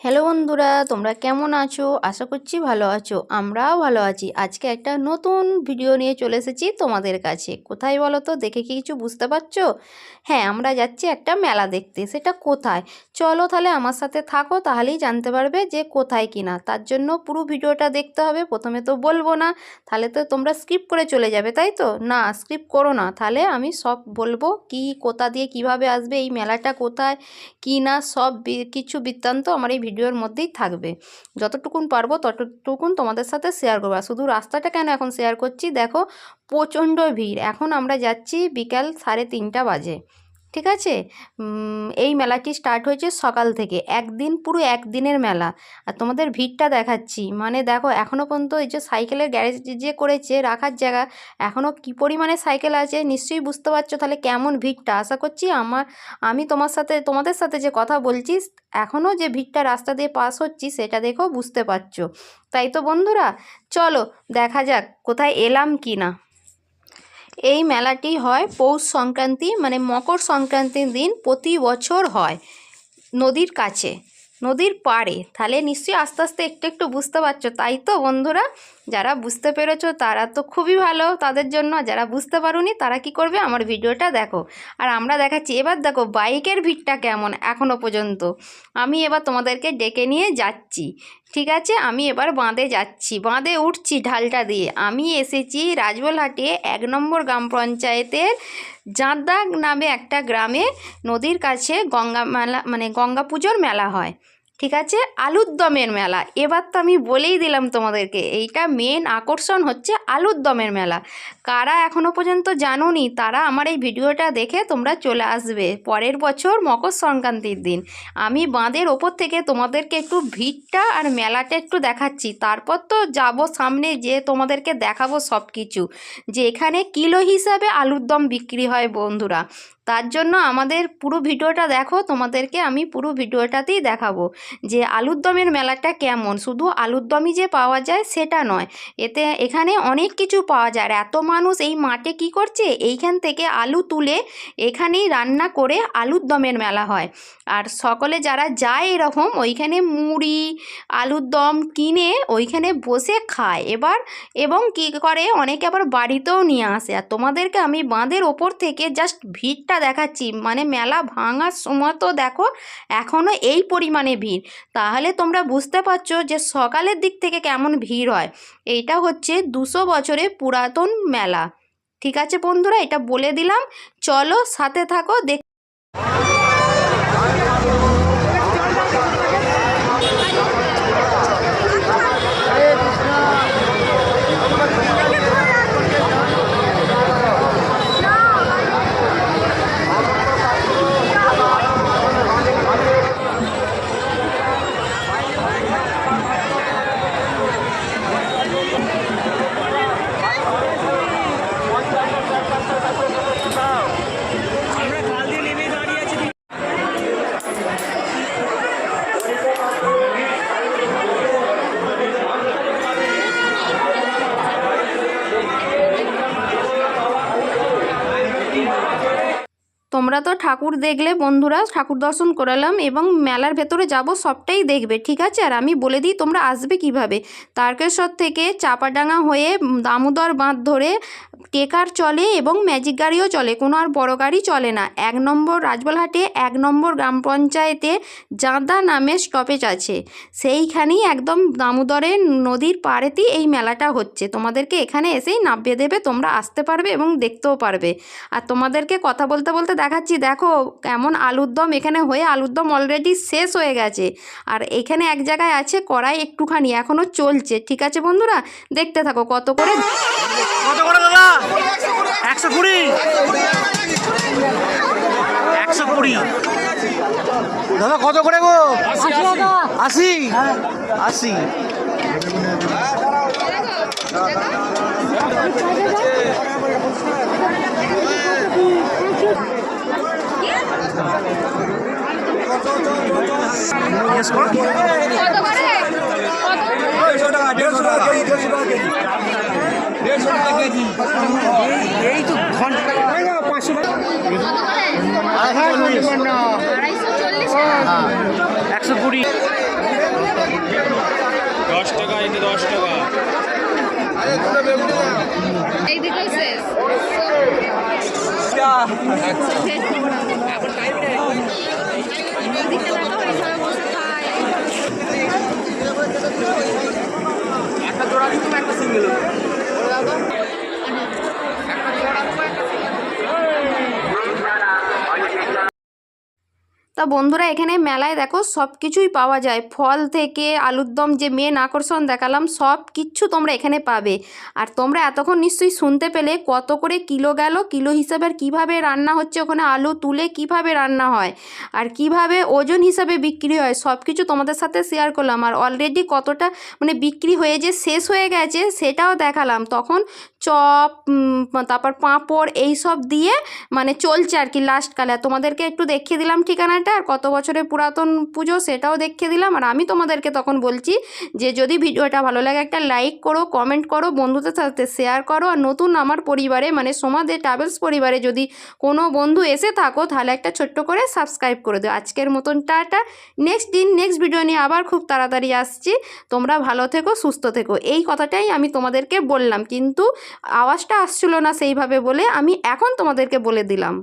Hello বন্ধুরা, তোমরা কেমন আছো? আশা করছি ভালো আছো। আমরাও ভালো আছি। আজকে একটা নতুন ভিডিও নিয়ে চলে এসেছি তোমাদের কাছে। কোথায় বলো তো? দেখে কি কিছু বুঝতে পারছ? হ্যাঁ আমরা যাচ্ছি একটা মেলা দেখতে। সেটা কোথায়? চলো তাহলে আমার সাথে থাকো, তাহলেই জানতে পারবে যে কোথায় কিনা। তার জন্য পুরো ভিডিওটা দেখতে হবে। প্রথমে তো বলব না, তাহলে তো তোমরা স্কিপ করে চলে যাবে, তাই তো? না স্কিপ করো না। তাহলে আমি সব বলব কি, কোথা দিয়ে কীভাবে আসবে, এই মেলাটা কোথায় কি না সব কিছু বৃত্তান্ত আমার এই ভিডিওর মধ্যেই থাকবে। যতটুকুন পারব ততটুকুন তোমাদের সাথে শেয়ার করব। শুধু রাস্তাটা কেন এখন শেয়ার করছি? দেখো, প্রচণ্ড ভিড়। এখন আমরা যাচ্ছি বিকাল সাড়ে তিনটা বাজে। ঠিক আছে? এই মেলাটি স্টার্ট হয়েছে সকাল থেকে। একদিন, পুরো একদিনের মেলা। আর তোমাদের ভিড়টা দেখাচ্ছি। মানে দেখো এখনও পর্যন্ত এই যে সাইকেলের গ্যারেজ যে করেছে, রাখার জায়গা এখনও কী পরিমাণে সাইকেল আছে নিশ্চয়ই বুঝতে পারছ তাহলে কেমন ভিড়টা? আশা করছি আমার, আমি তোমার সাথে, তোমাদের সাথে যে কথা বলছি এখনও যে ভিড়টা রাস্তা দিয়ে পাস হচ্ছি সেটা দেখেও বুঝতে পারছ। তাই তো বন্ধুরা, চলো দেখা যাক কোথায় এলাম কি না এই মেলাটি হয় পৌষ সংক্রান্তি মানে মকর সংক্রান্তির দিন প্রতি বছর হয় নদীর কাছে। নদীর পাড়ে। তাহলে নিশ্চয়ই আস্তে আস্তে একটু একটু বুঝতে পারছ, তাই তো বন্ধুরা? যারা বুঝতে পেরেছ, তারা তো খুবই ভালো তাদের জন্য। যারা বুঝতে পারোনি, তারা কি করবে? আমার ভিডিওটা দেখো। আর আমরা দেখাচ্ছি, এবার দেখো বাইকের ভিড়টা কেমন এখনও পর্যন্ত। আমি এবার তোমাদেরকে ডেকে নিয়ে যাচ্ছি, ঠিক আছে? আমি এবার বাঁধে যাচ্ছি, বাঁধে উঠছি ঢালটা দিয়ে। আমি এসেছি রাজবলহাটে এক নম্বর গ্রাম পঞ্চায়েতের জাঁদা নামে একটা গ্রামে নদীর কাছে গঙ্গা মেলা মানে গঙ্গা পুজোর মেলা হয়। ঠিক আছে? আলুর দমের মেলা। এবার তো আমি বলেই দিলাম তোমাদেরকে, এইটা মেন আকর্ষণ হচ্ছে আলুর দমের মেলা। কারা এখনও পর্যন্ত জানোনি, তারা আমার এই ভিডিওটা দেখে তোমরা চলে আসবে পরের বছর মকর সংক্রান্তির দিন। আমি বাঁধের ওপর থেকে তোমাদেরকে একটু ভিড়টা আর মেলাটা একটু দেখাচ্ছি। তারপর তো যাব সামনে যে তোমাদেরকে দেখাবো সব কিছু যে এখানে কিলো হিসাবে আলুর দম বিক্রি হয় বন্ধুরা। তার জন্য আমাদের পুরো ভিডিওটা দেখো, তোমাদেরকে আমি পুরো ভিডিওটাতেই দেখাবো যে আলুর দমের মেলাটা কেমন। শুধু আলুর দমই যে পাওয়া যায় সেটা নয়, এতে এখানে অনেক কিছু পাওয়া যায়। আর এত মানুষ এই মাঠে কি করছে? এইখান থেকে আলু তুলে এখানেই রান্না করে আলুর দমের মেলা হয়। আর সকলে যারা যায় এরকম, ওইখানে মুড়ি, আলুর দম কিনে ওইখানে বসে খায়। এবার এবং কি করে? অনেকে আবার বাড়িতেও নিয়ে আসে। আর তোমাদেরকে আমি বাঁধের ওপর থেকে জাস্ট ভিড়টা দেখাচ্ছি। মানে মেলা ভাঙার সময় তো দেখো এখনও এই পরিমাণে ভিড়। তাহলে তোমরা বুঝতে পারছ যে সকালের দিক থেকে কেমন ভিড় হয়। এইটা হচ্ছে দুশো বছরে পুরাতন মেলা। ঠিক আছে বন্ধুরা, এটা বলে দিলাম। চলো সাথে থাকো, দেখ তোমরা তো ঠাকুর দেখলে বন্ধুরা ঠাকুর দর্শন করালাম এবং মেলার ভেতরে যাব, সবটাই দেখবে, ঠিক আছে? আর আমি বলে দিই তোমরা আসবে কীভাবে? তারকেশ্বর থেকে চাপাডাঙ্গা হয়ে দামোদর বাঁধ ধরে টেকার চলে এবং ম্যাজিক গাড়িও চলে, কোনো আর বড় গাড়ি চলে না। এক নম্বর রাজবলহাটে এক নম্বর গ্রাম পঞ্চায়েতে জাঁদা নামে স্টপেজ আছে। সেইখানেই একদম দামোদরের নদীর পাড়েতেই এই মেলাটা হচ্ছে। তোমাদেরকে এখানে এসেই নামিয়ে দেবে, তোমরা আসতে পারবে এবং দেখতেও পারবে। আর তোমাদেরকে কথা বলতে বলতে দেখাচ্ছি, দেখো কেমন আলুর দম এখানে হয়ে আলুর দম অলরেডি শেষ হয়ে গেছে। আর এখানে এক জায়গায় আছে কড়াই একটুখানি এখনও চলছে। ঠিক আছে বন্ধুরা, দেখতে থাকো কত করে কত করে দাদা? একশো কুড়ি। একশো কুড়ি। দাদা কত করে গো? আশি আশি। জিজ্ঞেস করো? এই তো ঘণ্টা পাঁচশো একশো কুড়ি দশ টাকা এটা দশ টাকা এই শেষ এদিকে দেখাও এইভাবে বসে খায় তা বন্ধুরা এখানে মেলায় দেখো সব কিছুই পাওয়া যায়। ফল থেকে আলুর দম যে মেন আকর্ষণ দেখালাম, সব কিছু তোমরা এখানে পাবে। আর তোমরা এতক্ষণ নিশ্চয়ই শুনতে পেলে কত করে কিলো গেল, কিলো হিসাবে আর কীভাবে রান্না হচ্ছে ওখানে, আলু তুলে কীভাবে রান্না হয়, আর কীভাবে ওজন হিসাবে বিক্রি হয় সব কিছু তোমাদের সাথে শেয়ার করলাম। আর অলরেডি কতটা মানে বিক্রি হয়ে যে শেষ হয়ে গেছে, সেটাও দেখালাম। তখন চপ তারপর পাঁপড় এই সব দিয়ে মানে চলছে আর কি লাস্ট কালে। আর তোমাদেরকে একটু দেখিয়ে দিলাম ঠিকানাটা আর কত বছরের পুরাতন পুজো সেটাও দেখিয়ে দিলাম। আর আমি তোমাদেরকে তখন বলছি যে যদি ভিডিওটা ভালো লাগে একটা লাইক করো কমেন্ট করো, বন্ধুদের সাথে শেয়ার করো। আর নতুন আমার পরিবারে মানে সোমাদে ট্রাভেলস পরিবারে যদি কোনো বন্ধু এসে থাকো, তাহলে একটা ছোট্ট করে সাবস্ক্রাইব করে দিও। আজকের মতন টাটা। নেক্সট দিন নেক্সট ভিডিও নিয়ে আবার খুব তাড়াতাড়ি আসছি। তোমরা ভালো থেকো, সুস্থ থেকো। এই কথাটাই আমি তোমাদেরকে বললাম। কিন্তু আওয়াজটা আসছিল না সেইভাবে বলে আমি এখন তোমাদেরকে বলে দিলাম।